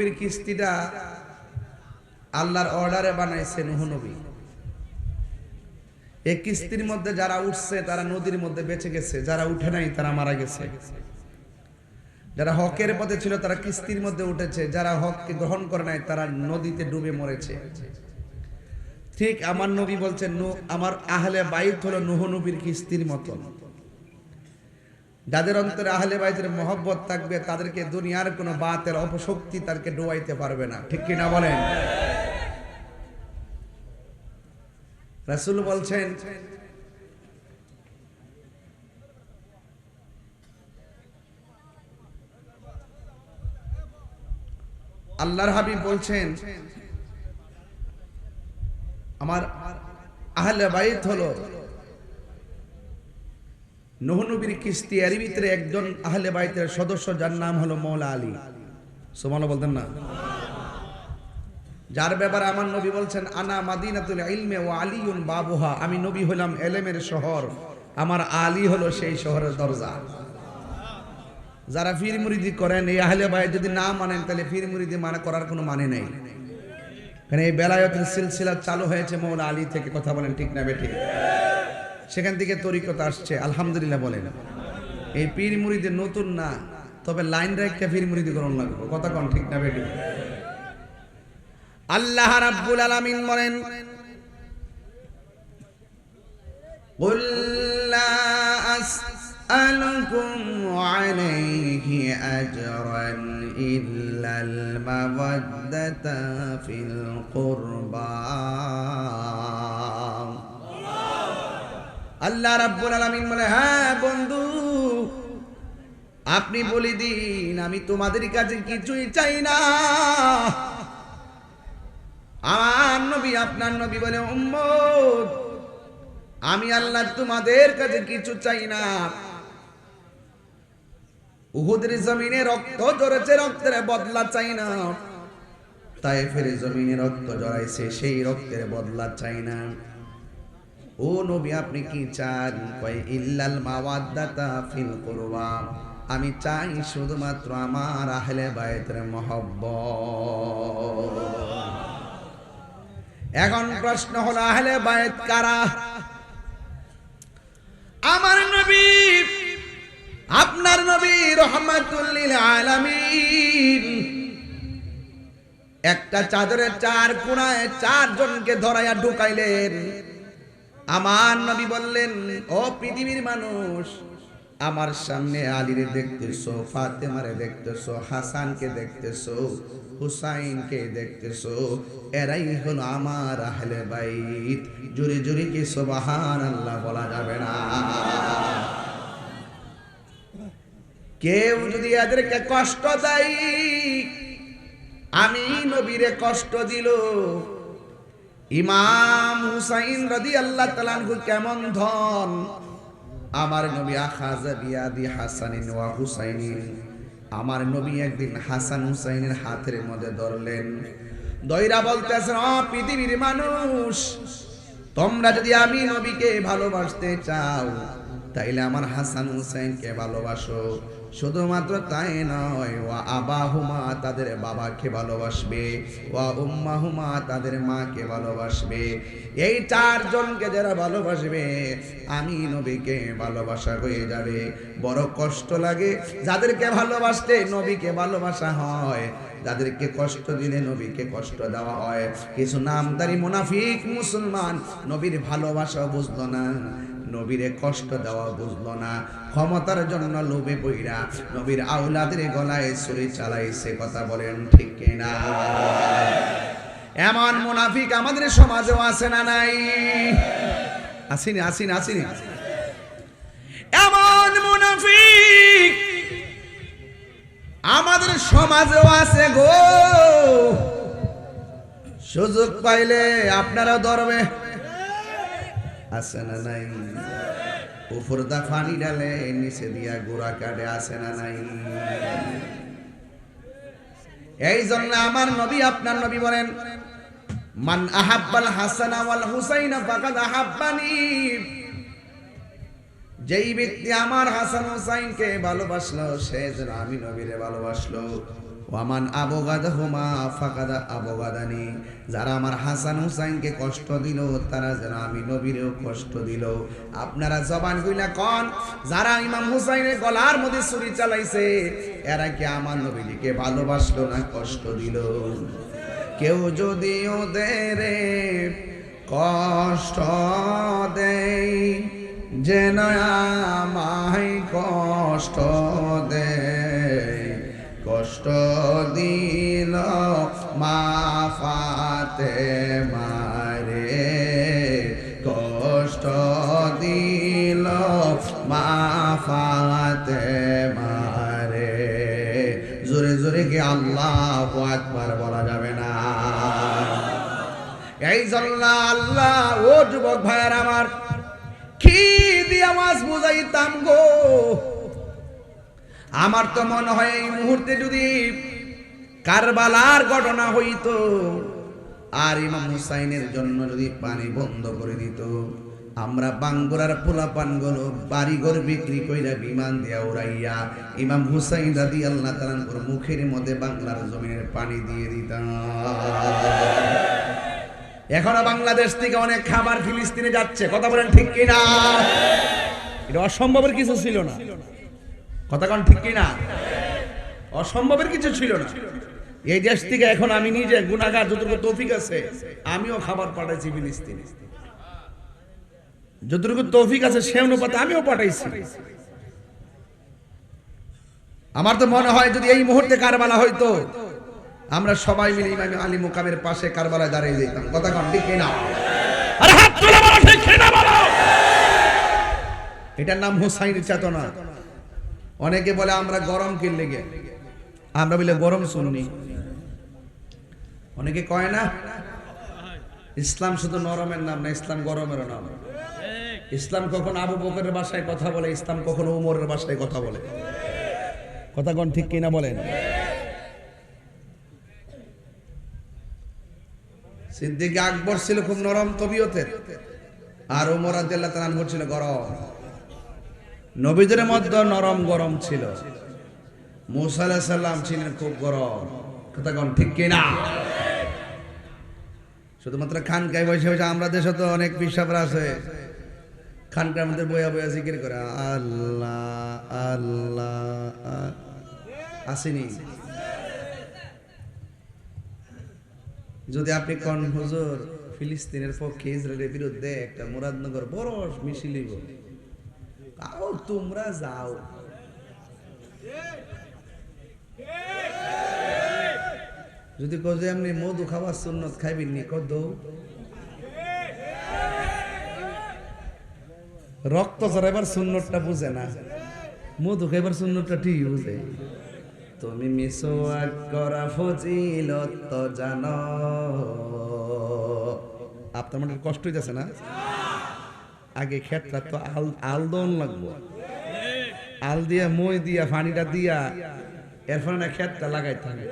নবীর কিস্তিটা আল্লাহর অর্ডারে বানাইছে নুহ নবী। এই কিস্তির মধ্যে যারা উঠছে, তারা নদীর মধ্যে বেঁচে গেছে। যারা উঠে নাই, তারা মারা গেছে। যারা হকের পথে ছিল, তারা কিস্তির মধ্যে উঠেছে। যারা হককে গ্রহণ করে নাই, তারা নদীতে ডুবে মরেছে। ঠিক আমার নবী বলছেন আমার আহলে বাইত হলো নুহ নবীর কিস্তির মতন। যাদের অন্তরে আহলে বাইতের মহব্বত থাকবে, তাদেরকে দুনিয়ার কোনো বাতের অপশক্তি তাদেরকে ডুবাইতে পারবে না। ঠিক কি না বলেন? রাসূল বলছেন, আল্লাহর হাবিব বলছেন, আমার আহলে বাইত হলো নহনবীর কিস্তি এর ভিতরে একজন আহলে বাইতের সদস্য, যার নাম হলো মৌলা আলী। সোমালো বলতেন না? যার ব্যাপারে আমার নবী বলছেন, আনা মাদিনাতুল ইলমে ও আলিউন বাবুহা। আমি নবী হলাম এলেমের শহর। আমার আলী হলো সেই শহরের দরজা। যারা ফির মুরিদি করেন, এই আহলে ভাই যদি না মানেন, তাহলে ফির মুরিদি মানে করার কোনো মানে নেই। কারণ এই বেলায়তের সিলসিলা চালু হয়েছে মৌলা আলী থেকে। কথা বলেন ঠিক না বেঠিক? সেখান থেকে তরিকত আসছে আলহামদুলিল্লাহ বলেন এই পীর মুরিদি নতুন না তবে লাইন রেখে পীর মুরিদি করুন লাগবে কথা কন ঠিক না বেঠিক আল্লাহ রাব্বুল আলামিন বলেন قل لا أسألكم عليه أجرا إلا المودة في القربى আল্লাহ রাব্বুল আলামিন বলে হ্যাঁ বন্ধু, আপনি বলে দিন, আমি তোমাদের কাছে কিছুই চাই না। আমার নবী, আপনার নবী বলে, উম্মত, আমি আল্লাহ তোমাদের কাছে কিছু চাই না। উহুদের জমিনে রক্ত জড়েছে রক্তের বদলা চাই না। তাই ফেরে জমিনে রক্ত জড়াইছে সেই রক্তের বদলা চাই না। ও নবী, আপনি কি চান? কয়, ইল্লাল মাওয়াদ্দাতা ফিল কুরবা। আমি চাই শুধুমাত্র আমার আহলে বায়তের মহব্বত। এখন প্রশ্ন হলো, আহলে বায়ত কারা? আমার নবী, আপনার নবী রহমাতুল্লিল আলামিন একটা চাদরের চার কোনায় চারজনকে ধরাইয়া ঢুকাইলেন। আমার নবী বললেন, ও পৃথিবীর মানুষ, আমার সামনে আলীরে দেখতেছো, ফাতেমারে দেখতেছো, হাসানকে দেখতেছো, হুসাইনকে দেখতেছো, এরাই হলো আমার আহলে বাইত। জুরি জুরি কি সুবহান আল্লাহ বলা যাবে না? কেউ যদি এদেরকে কষ্ট দেয়, আমি নবীরে কষ্ট দিল ইমাম হুসাইন রাদি আল্লাহ তালানহু কেমন ধন? আমার নবী আখাজা বিয়াদি হাসানিন ওয়া হুসাইনিন। আমার নবী একদিন হাসান হুসাইনের হাতের মধ্যে ধরলেন। দয়রা বলতেছেন, অ পৃথিবীর মানুষ, তোমরা যদি আমি নবীকে ভালোবাসতে চাও, তাইলে আমার হাসান হুসাইনকে ভালোবাসো। শুধুমাত্র তাই নয়, ওয়া আবাহুমা তাদের বাবাকে ভালোবাসবে, ওয়া উম্মাহুমা তাদের মাকে ভালোবাসবে। এই চারজনকে যারা ভালোবাসবে, আমি নবীকে ভালোবাসা হয়ে যাবে। বড় কষ্ট লাগে যাদেরকে ভালোবাসতে নবীকে ভালোবাসা হয়, যাদেরকে কষ্ট দিলে নবীকে কষ্ট দেওয়া হয়। কিছু নামদারি মুনাফিক মুসলমান নবীর ভালোবাসা বুঝলো না। নবীরে কষ্ট দেওয়া বুঝলো না। ক্ষমতার জন্য লোভে বইরা নবীর আউলাদের গলায় ছুরি চালাইছে কথা বলেন, ঠিক কিনা এমন মুনাফিক আমাদের সমাজেও আছে না নাই? আসিনি আসিনি আসিনি। এমন মুনাফিক আমাদের সমাজেও আছে গো। সুযোগ পাইলে আপনারা ধরবে। আছে না নাই? উপর দা পানি ডালে নিচে দিয়া গোড়া কাটে আছে না নাই? এই জন্য আমার নবী, আপনার নবী বলেন, মান আহাব্বাল হাসান ওয়াল হুসাইন ফাকাদ আহাব্বানি। যেই ব্যক্তি আমার হাসান হুসাইনকে ভালোবাসলো, সে যেন আমি নবীরে ভালোবাসলো। ওয়ামান আবগাদাহুমা ফাকাদা আবগাদানি। যারা আমার হাসান হুসাইনকে কষ্ট দিল, তারা যেন আমি নবীরেও কষ্ট দিল। আপনারা জবান কইলা কন, যারা ইমাম হুসাইনের গলার মধ্যে ছুরি চালাইছে, এরা কি আমার নবীকে ভালোবাসলো না কষ্ট দিল? কেউ যদি ওদের কষ্ট দেয়, যেন আমায় কষ্ট দেয়। কষ্ট দিল, মা ফাতে মারে কষ্ট দিল, মা ফাতে মারে জোরে জোরে কি আল্লাহ একবার বলা যাবে না? এই জন্য আল্লাহ, ও যুবক ভাইয়ার আমার, কি দিয়া মাছ বুঝাইতাম গো? আমার তো মনে হয় এই মুহূর্তে যদি কারবালার ঘটনা হইতো, আর ইমাম হুসাইনের জন্য যদি পানি বন্ধ করে দিত, আমরা বাঙ্গুরার পোলা পানগুলো বাড়িঘর বিক্রি কইরা বিমান দিয়া উড়াইয়া ইমাম হুসাইন রাদি আল্লাহ তালানপুর মুখের মধ্যে বাংলার জমিনের পানি দিয়ে দিতাম। এখনও বাংলাদেশ থেকে অনেক খাবার ফিলিস্তিনে যাচ্ছে, কথা বলেন ঠিক কিনা? এটা অসম্ভবের কিছু ছিল না। কথা কোন ঠিক কিনা? অসম্ভবের কিছু ছিল না। এই দেশ থেকে এখন আমি নিজে গুণাগার যতটুকু তৌফিক আছে, আমিও খাবার পাঠাইছি ফিলিস্তিনে। যতটুকু তৌফিক আছে সে অনুপাতে আমিও পাঠাইছি। আমার তো মনে হয় যদি এই মুহূর্তে কারবালা হইতো, আমরা সবাই মিলে ইমাম আলী মুকামের পাশে কারবালায় দাঁড়িয়ে যেতাম। কথা কন ঠিক না এটার নাম হুসাইন চেতনা। অনেকে বলে আমরা গরম কি লেগে আমরা বলে গরম শুননি। অনেকে কয় না, ইসলাম শুধু নরমের নাম না, ইসলাম গরমের নাম। ইসলাম কখন আবু বকরের বাসায় কথা বলে, ইসলাম কখন উমরের বাসায় কথা বলে। কথা কোন ঠিক কিনা বলেন? সিদ্দিক আকবর ছিল খুব নরম তবিয়তের, আর উমর আদিল্লাহ তালান ছিল গরম। নবীদের মধ্যে নরম গরম ছিল। মুসা ছিলেন খুব গরম। কথা কোন ঠিক কিনা? শুধুমাত্র খানকায় বসে বসে আমরা দেশে তো অনেক পিসাবরা আছে। খানকার মধ্যে বইয়া বইয়া জিকির করে, আল্লাহ আল্লাহ, আসেনি। যদি আপনি কন, হুজুর, ফিলিস্তিনের পক্ষে ইসরায়েলের বিরুদ্ধে একটা মুরাদনগর বড় মিছিল তাও তোমরা যাও। যদি কো যে এমনি মধু খাবার সুন্নত খাইবেন নি কদ রক্ত এবার সুন্নতটা বুঝে না। মধু খাইবার সুন্নতটা ঠিক বুঝে। তুমি মিসওয়াক করা ফজিলত জানো। আপনার মনে কষ্ট হইতেছে না? আগে ক্ষেতটা তো আল আলদন লাগবো। আল দিয়া, মই দিয়া, পানিটা দিয়া, এরপর না লাগাইতে হবে।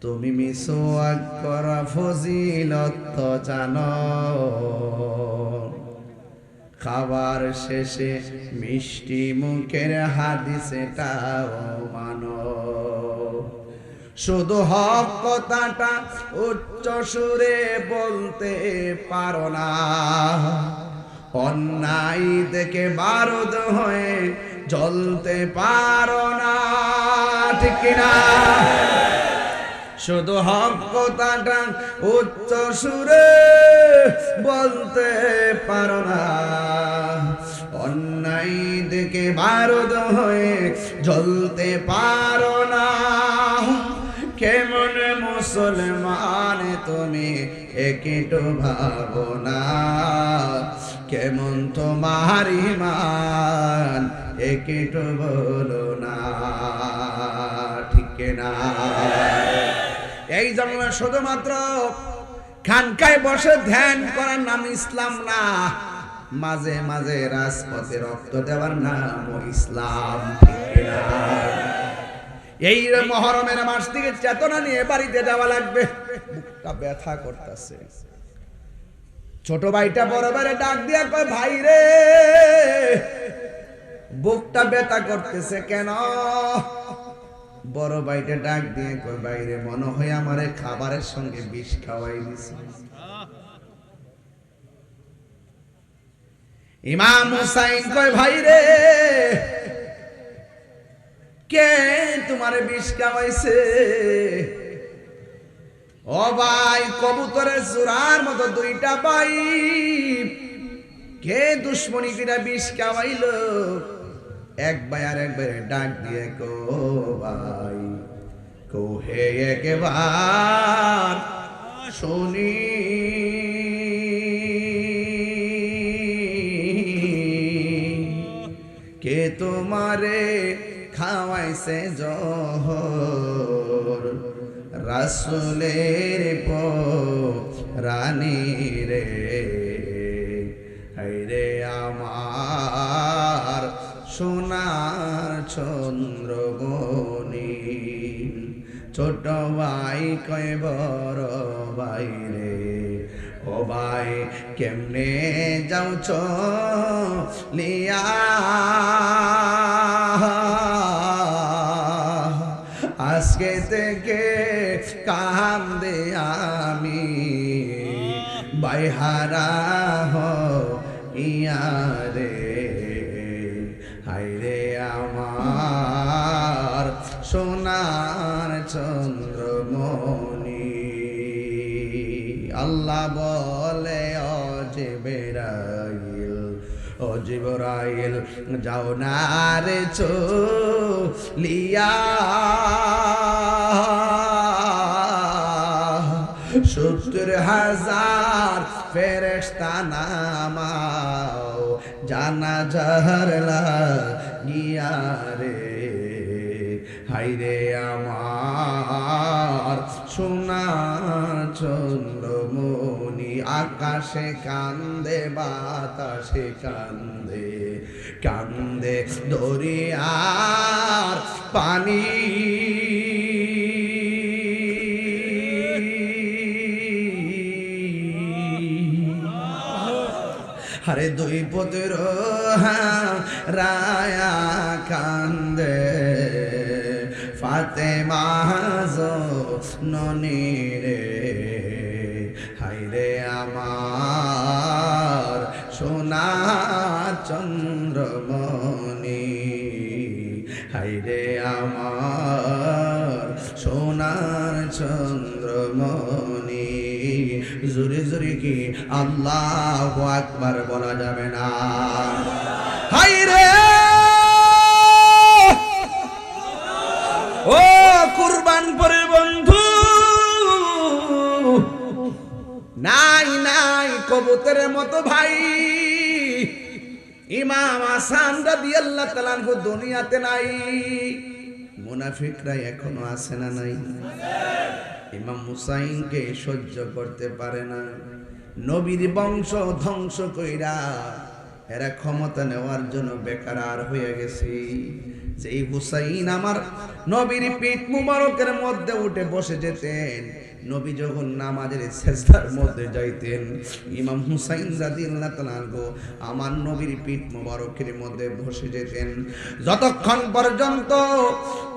তুমি মিসওয়াক করা ফজিলত জানো। খাবার শেষে মিষ্টি মুখের হাদিসেটাও মানো। শুধু হক কথাটা উচ্চ সুরে বলতে পারো না। অন্যায় দেখে বারুদ হয়ে জ্বলতে পারো না, ঠিক কিনা শুধু হক কথাটা উচ্চ সুরে বলতে পারো না। অন্যায় দেখে বারুদ হয়ে জ্বলতে পারো না। মুসলমান, তুমি একটু ভাবো না। কেমন তোমার ইমান একটু বলো না। ঠিক না এই জন্য শুধুমাত্র খানকায় বসে ধ্যান করার নাম ইসলাম না, মাঝে মাঝে রাজপথে রক্ত দেওয়ার নাম ইসলাম, ঠিক না? এই মহরমের মাস থেকে চেতনা নিয়ে বাড়িতে যাওয়া লাগবে। বুকটা ব্যথা করতেছে। ছোট ভাইটা বড় ভাইরে ডাক দিয়া কয় ভাই রে বুকটা ব্যথা করতেছে কেন? বড় ভাইটা ডাক দিয়ে কই বাইরে মনে হয় আমারে খাবারের সঙ্গে বিষ খাওয়াই দিছে। ইমাম হুসাইন কয় ভাই রে কে তোমার বিষ কামাইছে? ও ভাই, কবুতরের জোড়ার মতো দুইটা ভাই কে দুশ্মনী কিনা বিষ খাওয়াইল এক ভাই আর এক ভাই ডাক দিয়ে কো ভাই, কো হে একবার শুনি। কে তোমারে খাওয়াইছে জহর। রাসুলের রানী রে হাইরে আমার সোনার চন্দ্রমণি। ছোট ভাই কয়, বড় ভাই রে, ও ভাই কেমনে যাও লিয়া আজকে থেকে কান্দে আমি। বাইহারা হ ইয়ারে হাইরে আমার সোনার চন্দ্রমণি। আল্লাহ বলে অজে বেড়াইল ও জিবরাইল, যাও না রে চো লিয়া। সত্তর হাজার ফেরেস্তা নামাও জানা জাহরলা গিয়া রে। হাইরে আমার সোনার চন্দ্রমণি, আকাশে কান্দে, বাতাসে কান্দে কান্দে দরিয়ার পানি। আরে দুই পুত্র রায়া কান্দে। ফাতে মাহাজ ননি হাইরে আমার সোনার চন্দ্রমণি আল্লাহ আকবার বলা যাবে না। হাই রে! ও কুরবান পরে বন্ধু, নাই নাই, কবুতরের মতো ভাই। ইমাম আসান রাদিয়াল্লাহু তাআলা আনহু দুনিয়াতে নাই। মুনাফিকরা এখনও আছে না নাই? ইমাম হুসাইনকে সহ্য করতে পারে না। নবীর বংশ ধ্বংস কইরা এরা ক্ষমতা নেওয়ার জন্য বেকার হয়ে গেছে। যেই হুসাইন আমার নবীর পিঠ মুবারকের মধ্যে উঠে বসে যেতেন, নবী যখন নামাজের শেষদার মধ্যে যাইতেন, ইমাম হুসাইন রাদিয়াল্লাহু তাআলা আনহু আমার নবীর পিঠ মুবারকের মধ্যে বসে যেতেন। যতক্ষণ পর্যন্ত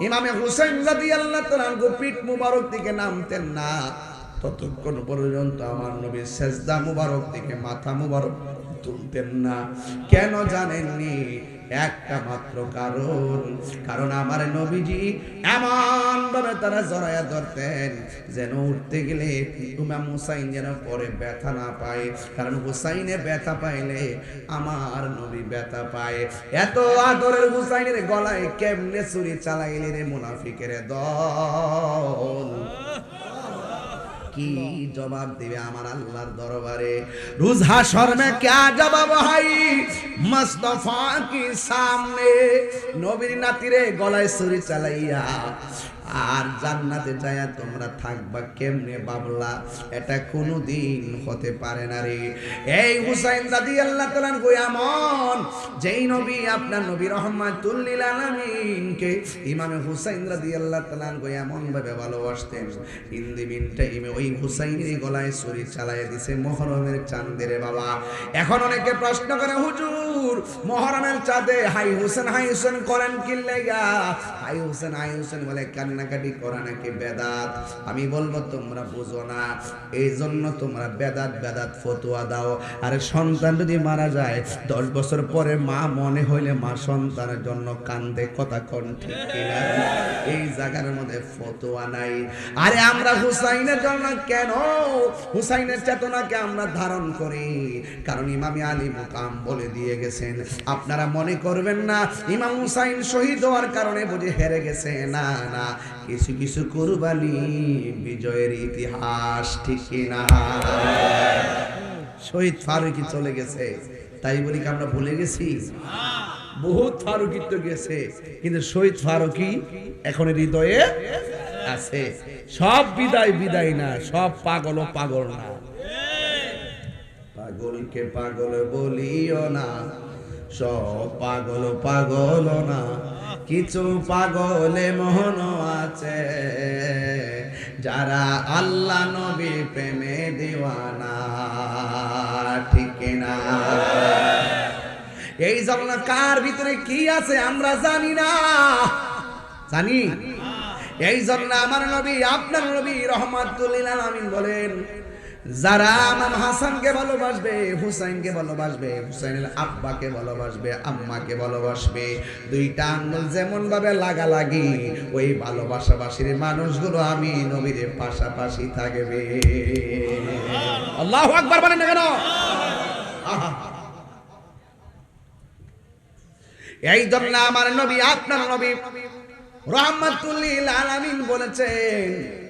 ইমামে হুসাইন রাদিয়াল্লাহু তাআলা আনহু পিঠ মুবারক থেকে নামতেন না ততক্ষণ পর্যন্ত আমার নবীর শেষদা মুবারক থেকে মাথা মুবারক তুলতেন না। কেন জানেননি? একটা মাত্র কারণ। কারণ আমার নবীজি এমন ভাবে তারা জড়াইয়া ধরতেন যেন উঠতে গেলে ইমাম হুসাইন যেন পরে ব্যথা না পায়। কারণ হুসাইনে ব্যথা পাইলে আমার নবী ব্যথা পায়। এত আদরের হুসাইনের গলায় কেমনে চুরি চালাইলে রে মুনাফিকের দল? কি জবাব দিবে আমার আল্লাহর দরবারে? রুজহা শর্মে ক্যা क्या জবাব হাই? মুস্তাফা কি সামনে? নবীর নাতিরে গলায় ছুরি চালাইয়া আর জান্নাতে যায়া তোমরা থাকবা কেমনে বাবলা? এটা কোনোদিন হতে পারে না রে। এই হুসাইন দাদি আল্লাহ তালান এমন, যেই নবী আপনার নবী রহমাতুল লিল আলামিনকে ইমামে হুসাইন রাদি আল্লাহ তালান গো এমন ভাবে ভালোবাসতেন হিন্দি বিন টাইমে ওই হুসাইনের গলায় ছুরি চালায় দিছে মহরমের চাঁদের বাবা। এখন অনেকে প্রশ্ন করে, হুজুর, মহরমের চাঁদে হাই হুসেন হাই হুসেন করেন কি হাই হোসেন হাই হোসেন বলে কান্নাকাটি করা নাকি বেদাত? আমি বলব, তোমরা বুঝো না। এই জন্য তোমরা বেদাত বেদাত ফতুয়া দাও। সন্তান যদি মারা যায়, দশ বছর পরে মা মনে হইলে মা সন্তানের জন্য কান্দে কথা এই জায়গার মধ্যে নাই। আরে আমরা হুসাইনের জন্য কেন? হুসাইনের চেতনাকে আমরা ধারণ করি। কারণ ইমামি আলী মুকাম বলে দিয়ে গেছেন। আপনারা মনে করবেন না, ইমাম হুসাইন শহীদ হওয়ার কারণে বুঝে হেরে গেছে। না না, কিছু কিছু কুরবানি বিজয়ের ইতিহাস ঠিক কিনা? শহীদ ফারুকি চলে গেছে। তাই বলি কি আমরা ভুলে গেছি? বহুত ফারুকি তো গেছে, কিন্তু শহীদ ফারুকি এখন হৃদয়ে আছে। সব বিদায় বিদায় না, সব পাগল পাগল না। পাগলকে পাগল বলিও না, সব পাগল পাগল না। কিছু পাগলে মোহন আছে যারা আল্লাহ নবী প্রেমে দিওয়ানা ঠিক না? এই জন্য কার ভিতরে কি আছে আমরা জানি না। জানি? এই জন্য আমার নবী আপনার নবী রহমাতুল্লিল আলামিন বলেন যারা আমার হাসানকে ভালোবাসবে, হুসাইনকে ভালোবাসবে, হুসাইনের আব্বাকে ভালোবাসবে, আম্মাকে ভালোবাসবে, দুইটা আঙ্গুল যেমন ভাবে লাগালাগি, ওই ভালোবাসাবাসীর মানুষগুলো আমি নবীর পাশাপাশি থাকবে। আল্লাহু আকবার বলেন না কেন? এই জন্য আমার নবী, আপনার নবী রহমাতুল্লিল আলামিন বলেছেন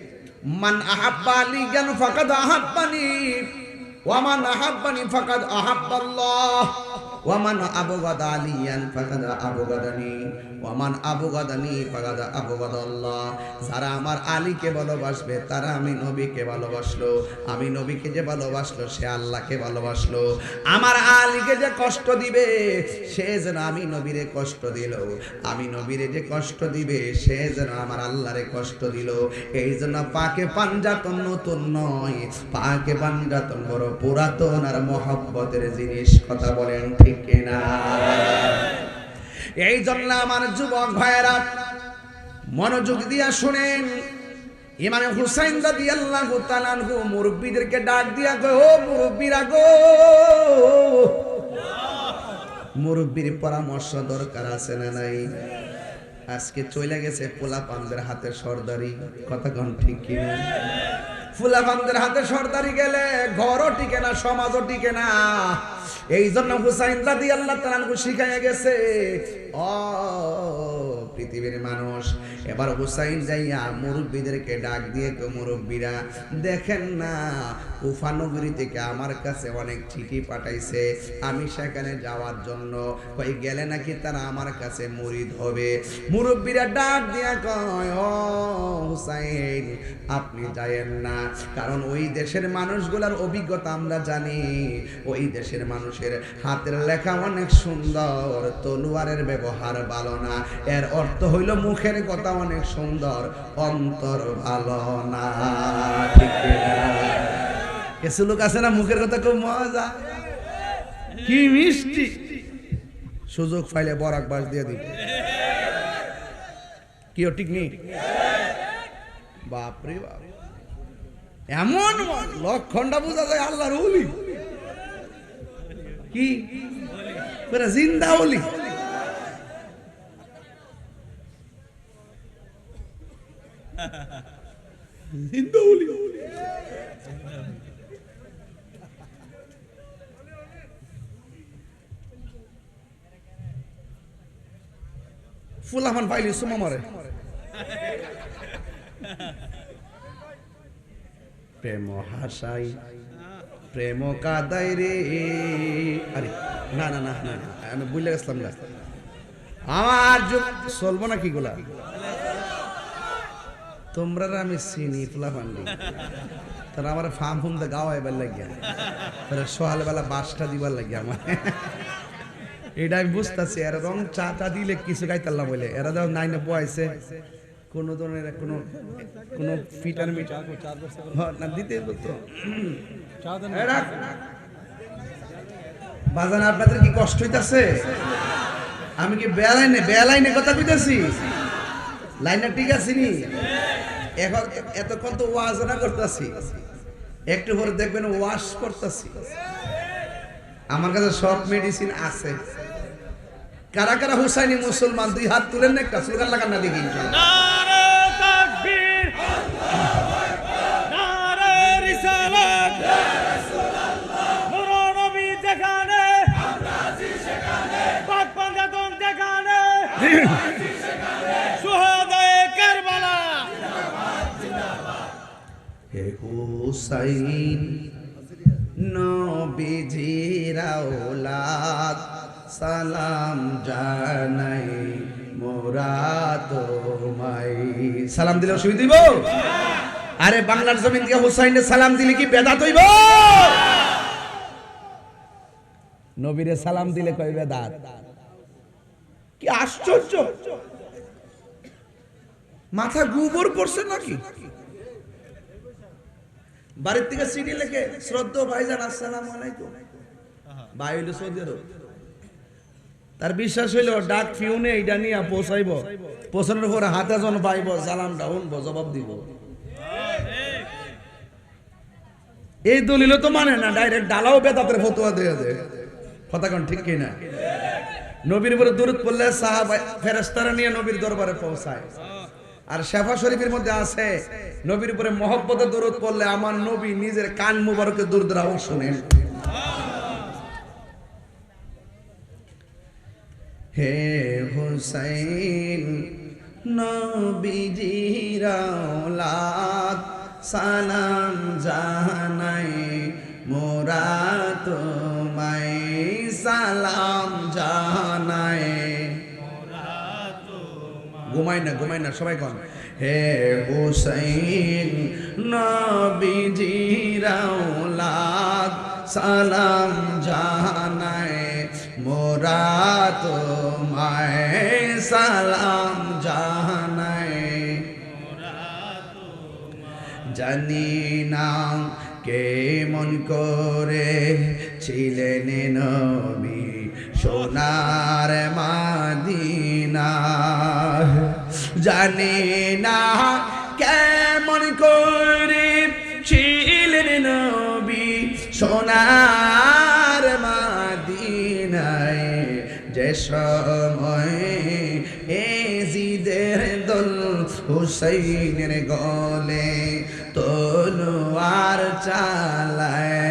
মান আহাব্বা জ্ঞান ফাকাদ আহাব্বানি ওয়া মান আহাব্বানি ফাকাদ আহাব্বাল্লাহ। ওয়া মান আবগাদা আলিয়ান ফাকাদ আবগাদানি ওয়া মান আবগাদানি ফাকাদ আবগাদাল্লাহ যারা আমার আলীকে ভালোবাসবে তারা আমি নবীকে ভালোবাসলো। আমি নবীকে যে ভালোবাসলো, সে আল্লাহকে ভালোবাসলো। আমার আলীকে যে কষ্ট দিবে, সে যেন আমি নবীরে কষ্ট দিল। আমি নবীরে যে কষ্ট দিবে, সে যেন আমার আল্লাহরে কষ্ট দিল। এই জন্য পাকে পাঞ্জাতন নতুন নয়। পাকে পাঞ্জাতন বড় পুরাতন আর মহব্বতের জিনিস। কথা বলেন ঠিক এই জন্য আমার যুবক ভাইয়েরা, মনোযোগ দিয়া শুনেন। হুসাইন দাদি আল্লাহ মুরব্বীদেরকে ডাক দিয়া গো ও মুরব্বীর পরামর্শ দরকার আছে না নাই? আজকে চলে গেছে পোলা পানদের হাতে সর্দারি। কথা কন ঠিক কিনা? ফুলা পানদের হাতে সর্দারি গেলে ঘরও টিকে না, সমাজও টিকে না। এই জন্য হুসাইন রাদি আল্লাহ তালানকু শিখাইয়া গেছে ও পৃথিবীর মানুষ। এবার হুসাইন যাইয়া মুরব্বীদেরকে ডাক দিয়ে কেউ মুরব্বীরা, দেখেন না উফানগরী থেকে আমার কাছে অনেক চিঠি পাঠাইছে। আমি সেখানে যাওয়ার জন্য কই, গেলে নাকি তারা আমার কাছে মুরিদ হবে? মুরব্বীরা ডাক দিয়া কয়, ও হুসাইন, আপনি যায়েন না। কারণ ওই দেশের মানুষগুলার অভিজ্ঞতা আমরা জানি। ওই দেশের মানুষের হাতের লেখা অনেক সুন্দর, তলোয়ারের ব্যবহার ভালো না। এর অর্থ হইল মুখের কথা অনেক সুন্দর, অন্তর ভালো না, ঠিক কিছু লোক আছে না মুখের কথা খুব মজা? কি মিষ্টি? সুযোগ পাইলে বরাক বাস দিয়ে দিবে। ও ঠিক নেই? বাপরে বাপ। এমন লক্ষণটা বোঝা যায় আল্লাহর ওলি। কি? জিন্দা ওলি। জিন্দা ওলি ফুলামান পাইলি সুমা মারে প্রেম হাসাই প্রেম কাদাই রে আরে না না না না আমি বুঝলে গেছিলাম না আমার চলবো না কি গুলা তোমরা আমি চিনি ফুলা পান্ডি। তারা আমার ফার্ম ফুম দা গাওয়া এবার লাগিয়া। তারা সকালবেলা বাসটা দিবার লাগিয়া আমার। এটা আমি বুঝতেছি এরা রং চা টা দিলে কিছু গাইতাল্লাম বলে এরা যখন নাইনে বয়সে কোনো ধরনের কোনো কোনো ফিটার মিটার হ্যাঁ, না দিতে বলতো। বাজান আপনাদের কি কষ্ট হইতাছে? আমি কি বেলাইনে বেলাইনে কথা কইতাছি? লাইনটা ঠিক আছে নি এখন এতক্ষণ তো ওয়াজ না করতেছি। একটু পরে দেখবেন ওয়াশ করতেছি। আমার কাছে সব মেডিসিন আছে। কারা কারা হুসাইনি মুসলমান, দুই হাত তুলেন না একটা? সুগার লাগান না দেখি। নারে তাকবীর নারে রিসালাত নূর নবী যেখানে পাক পাঞ্জাতন যেখানে সুহাদায়ে কারবালা হে হুসাইন, নবীজির আওলাদ, সালাম জানাই মোরা তোমায় সালাম দিলে অসুবিধা দিব আরে, বাংলার জমিন থেকে হুসাইনে সালাম দিলে কি বেদাত হইব? নবীরে সালাম দিলে কই বেদাত? কি আশ্চর্য! মাথা গোবর করছে নাকি? বাড়ির থেকে সিডি লেখে, শ্রদ্ধ ভাইজান, আসসালাম ভাই হইল সৌদি তার বিশ্বাস হইল, ডাক ফিউনে এইটা নিয়ে পৌঁছাইব। পৌঁছানোর পরে হাতে জন পাইব সালামটা শুনব, জবাব দিব। এই দলিল তো মানে না, ডাইরেক্ট ডালাও বেদাতের ফতোয়া দিয়ে দেয় কথা কোন ঠিক কিনা? নবীর উপরে দূরত পড়লে সাহাবা ফেরেস্তারা নিয়ে নবীর দরবারে পৌঁছায়। আর শেফা শরীফের মধ্যে আছে, নবীর উপরে মহব্বতে দূরত পড়লে আমার নবী নিজের কান মুবারকে দূর দ্রাও শুনেন হে হুসাইন, নবীজির সালাম জানাই মোরা তোমায়, সালাম ঘুমাই না ঘুমাই না, সবাই কন। হে হুসাইন, নবীজির আওলাদ সালাম জানাই মোরা তোমায় সালাম জানাই জানি না কে মন করে ছিলেন নবী, সোনার মাদিনা। জানি না কেমন করে ছিলেন নবী সোনার মাদিনায়। যে সময় এ জিদের দল হুসাইনের গলে তলোয়ার চালায়।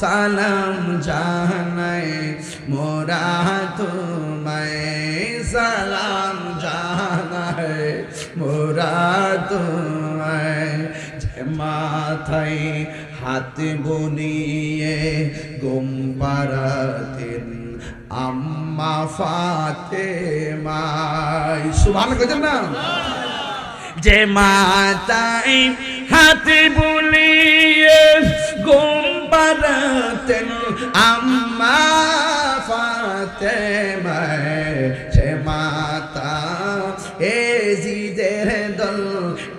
সালাম জানাই মোরা তোমায় সালাম জানাই মোরা তোমায় মাথায় হাত বনিয়ে গুম আম্মা ফাতে মাই সুভান কইতেন না? যে মাতাই হাতে বুলিয়ে গুম পারাতেন আম্মা ফাতে সে মাতা এ জিদের দল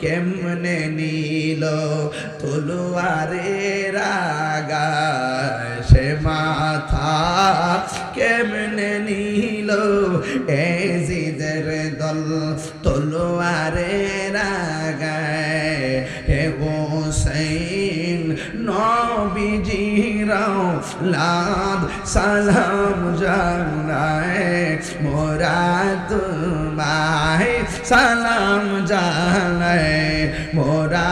কেমনে নিল? তলোয়ারে রাগা, সে মাথা কেমনে নিল? এ জিদের দল তলোয়ারে নবীজিরাও লাদ, সালাম জানায় মোরা তোমায়, সালাম জানায় মোরা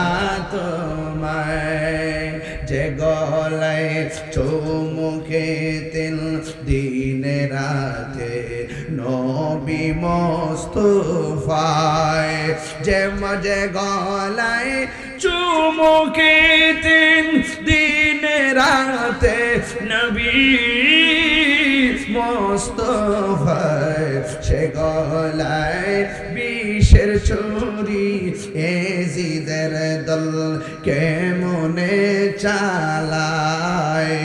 তোমায়। যে গলায় চৌমুখে তেল, দিনে রাতে নবী মোস্তফায়। যে মজে গলায় চুমুকে তিন দিনে রাতে নবী মোস্তফায় সে গলায় বিষের ছুরি এজিদের দল কেমনে চালায়?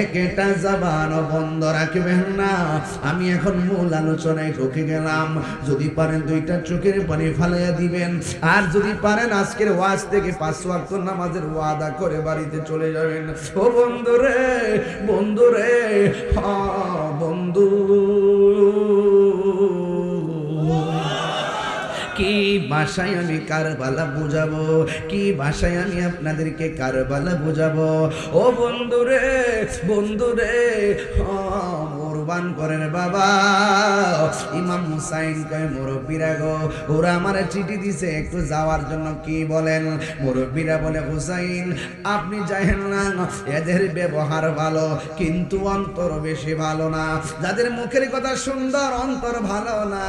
একটা জবান বন্ধ রাখবেন না। আমি এখন মূল আলোচনায় ঢুকে গেলাম। যদি পারেন দুইটা চোখের পানি ফালাইয়া দিবেন। আর যদি পারেন আজকের ওয়াজ থেকে পাঁচ ওয়াক্ত নামাজের ওয়াদা করে বাড়িতে চলে যাবেন। ও বন্ধু রে বন্ধু রে হ বন্ধু। ভাষায় আমি কারবালা বুঝাবো? কি ভাষায় আমি আপনাদেরকে কারবালা বুঝাবো? ও বন্ধুরে বন্ধুরে মোরবান করেন, বাবা, ইমাম হুসাইন কয়, মুরব্বীরা গো, ওরা আমার চিঠি দিছে, একটু যাওয়ার জন্য কি বলেন? মুরব্বীরা বলে, হুসাইন, আপনি যাহেন না, এদের ব্যবহার ভালো, কিন্তু অন্তর বেশি ভালো না। যাদের মুখের কথা সুন্দর, অন্তর ভালো না,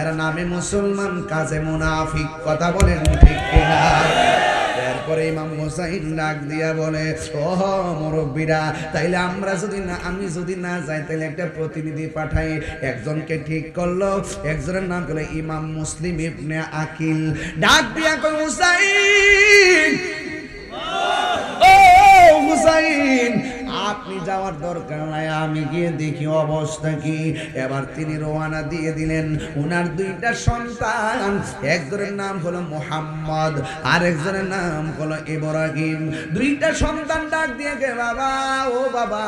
এর নামে মুসলমান কাজে মুনাফিক, কথা বলেন ঠিক কিনা? এরপরে ইমাম হোসাইন ডাক দিয়া বলে, ওহ মুরব্বীরা, তাইলে আমরা যদি না, আমি যদি না যাই তাহলে একটা প্রতিনিধি পাঠাই। একজনকে ঠিক করল, একজনের নাম করল ইমাম মুসলিম ইবনে আকিল। ডাক দিয়া কই হুসাইন! ও, হুসাইন! আপনি যাওয়ার দরকার নাই, আমি গিয়ে দেখি অবস্থা কি। এবার তিনি রোয়ানা দিয়ে দিলেন। উনার দুইটা সন্তান, একজনের নাম হলো মোহাম্মদ আর একজনের নাম হলো ইব্রাহিম। দুইটা সন্তান ডাক দিয়ে গে বাবা, ও বাবা,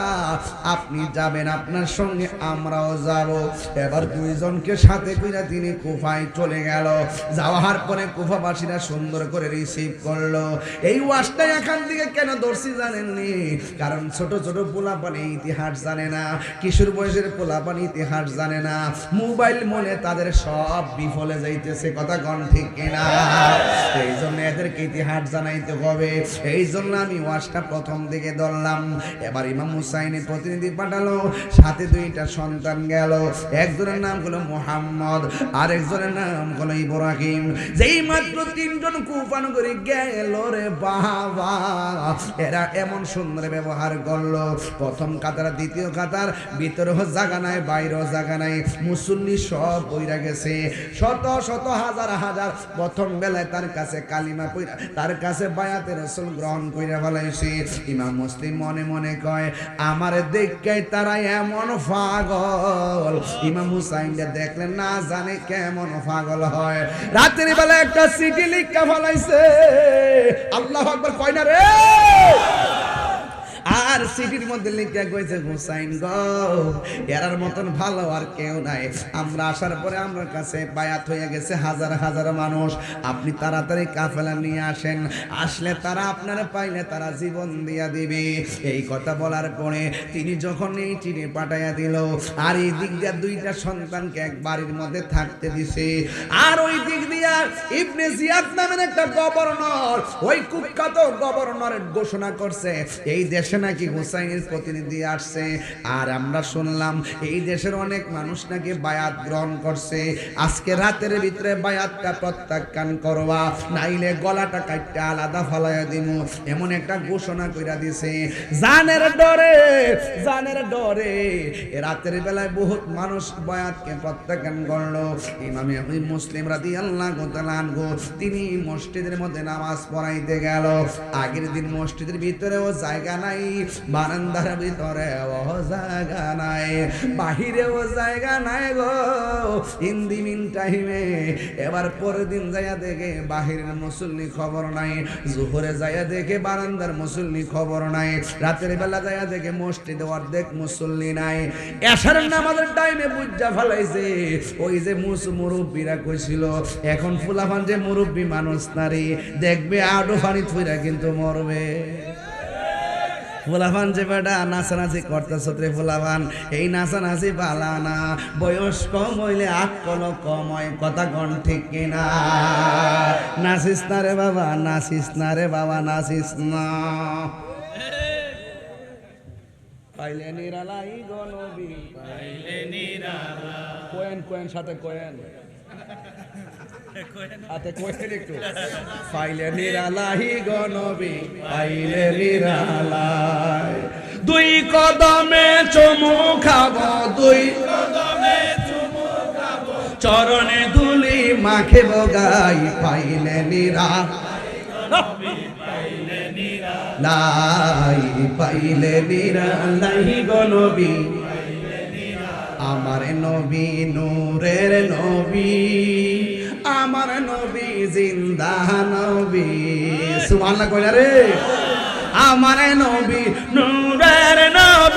আপনি যাবেন, আপনার সঙ্গে আমরাও যাব। এবার দুইজনকে সাথে কইরা তিনি কুফায় চলে গেল। যাওয়ার পরে কুফাবাসীরা সুন্দর করে রিসিভ করল। এই ওয়াজটা এখান থেকে কেন দর্শি জানেননি? কারণ ছোট ছোট পোলাপানি ইতিহাস জানে না, কিশোর বয়সের পোলাপানি ইতিহাস জানে না। মোবাইল মনে তাদের সব বিফলে যাইতেছে, কথা কন ঠিক কিনা? এই জন্য এদেরকে ইতিহাস জানাইতে হবে। এই জন্য আমি ওয়াজটা প্রথম দিকে ধরলাম। এবার ইমাম হুসাইনের প্রতিনিধি পাঠালো, সাথে দুইটা সন্তান গেল। একজনের নাম হলো মোহাম্মদ আর একজনের নাম হলো ইব্রাহিম। যেই মাত্র তিনজন কুফান করে গেল রে বাবা, এরা এমন সুন্দর ব্যবহার করল। প্রথম কাতার, দ্বিতীয় কাতার, ভিতরেও জায়গা নাই, বাইরেও জায়গা নাই। মুসল্লি সব বইরা গেছে। শত শত, হাজার হাজার, প্রথম বেলায় তার কাছে কালিমা পইরা, তার কাছে বায়াতে রসুল গ্রহণ কইরা ফেলাইছে। ইমাম মুসলিম মনে মনে কয়, আমার দেখে তারা এমন পাগল। ইমাম হুসাইন দেখলেন না জানে কেমন পাগল হয়। রাতের বেলা একটা সিটি লিখা ফলাইছে। আল্লাহ আকবার কয় না রে? আর সিটির মধ্যে লিখে গেছে হুসাইন গো, এরার মতন ভালো আর কেউ নাই। আমরা আসার পরে আমার কাছে বায়াত হয়ে গেছে হাজার হাজার মানুষ। আপনি তাড়াতাড়ি কাফেলা নিয়ে আসেন। আসলে তারা আপনার পাইলে তারা জীবন দিয়া দিবে। এই কথা বলার পরে তিনি যখন এই চিঠি পাঠাইয়া দিল, আর এই দিক দিয়ে দুইটা সন্তানকে এক বাড়ির মধ্যে থাকতে দিছে। আর ওই দিক দিয়া ইবনে জিয়াদ নামের একটা গভর্নর, ওই কুখ্যাত গভর্নরের ঘোষণা করছে, এই দেশে নাকি হুসাইনের প্রতিনিধি আসছে? আর আমরা শুনলাম, এই দেশের অনেক মানুষ নাকি বায়াত গ্রহণ করছে। আজকে রাতের ভিতরে বায়াতটা প্রত্যাখ্যান করবা, নাইলে গলাটা কাটতে আলাদা ফলাইয়া দিব এমন একটা ঘোষণা কইরা দিছে, জানের ডরে জানের ডরে। রাতের বেলায় বহুত মানুষ বায়াতকে প্রত্যাখ্যান করল। ইমামে আমি মুসলিম রাদি আল্লাহ গো তিনি মসজিদের মধ্যে নামাজ পড়াইতে গেল। আগের দিন মসজিদের ভিতরেও জায়গা নাই বারান্দার ভিতরে ও জায়গা নাই, বাহিরেও জায়গা নাই গো। ইন দি মিন টাইমে এবার পরের দিন যাইয়া দেখে বাহিরের মুসল্লি খবর নাই, জোহরে যাইয়া দেখে বারান্দার মুসল্লি খবর নাই, রাতের বেলা যাইয়া দেখে মসজিদে অর্ধেক মুসল্লি নাই। এসার নামাজের টাইমে বুঝা ফেলাইছে, ওই যে মুস মুরব্বীরা কইছিল, এখন ফুলাফান যে মুরব্বী মানুষ নারী, দেখবে আডো ফানি থুইরা কিন্তু মরবে। ফুলাফান যে বেটা, নাচানাচি করতেছ রে ফুলাফান। এই নাচানাচি পালা না। বয়স কম হইলে আকল কম কথা কন ঠিক কিনা? নাচিস না রে বাবা, নাচিস না রে বাবা, নাচিস না। পাইলে নিরালাই গনবি পাইলে নিরালা কোয়েন কোয়েন, সাথে কোয়েন। আতে কইছেন একটু। পাইলে নিরালাহি গনবি পাইলে নিরালাই। দুই কদমে চুমু খাব, দুই কদমে চুমু খাব। চরণে দুলি মাখে বগাই পাইলে নিরা লাই পাইলে নিরা লাই গনবি আমার নবী, নূরের নবী। আমার নবী জিন্দা নবী। সুবহানাল্লাহ কইরা রে। আমার নবী নূরের নবী।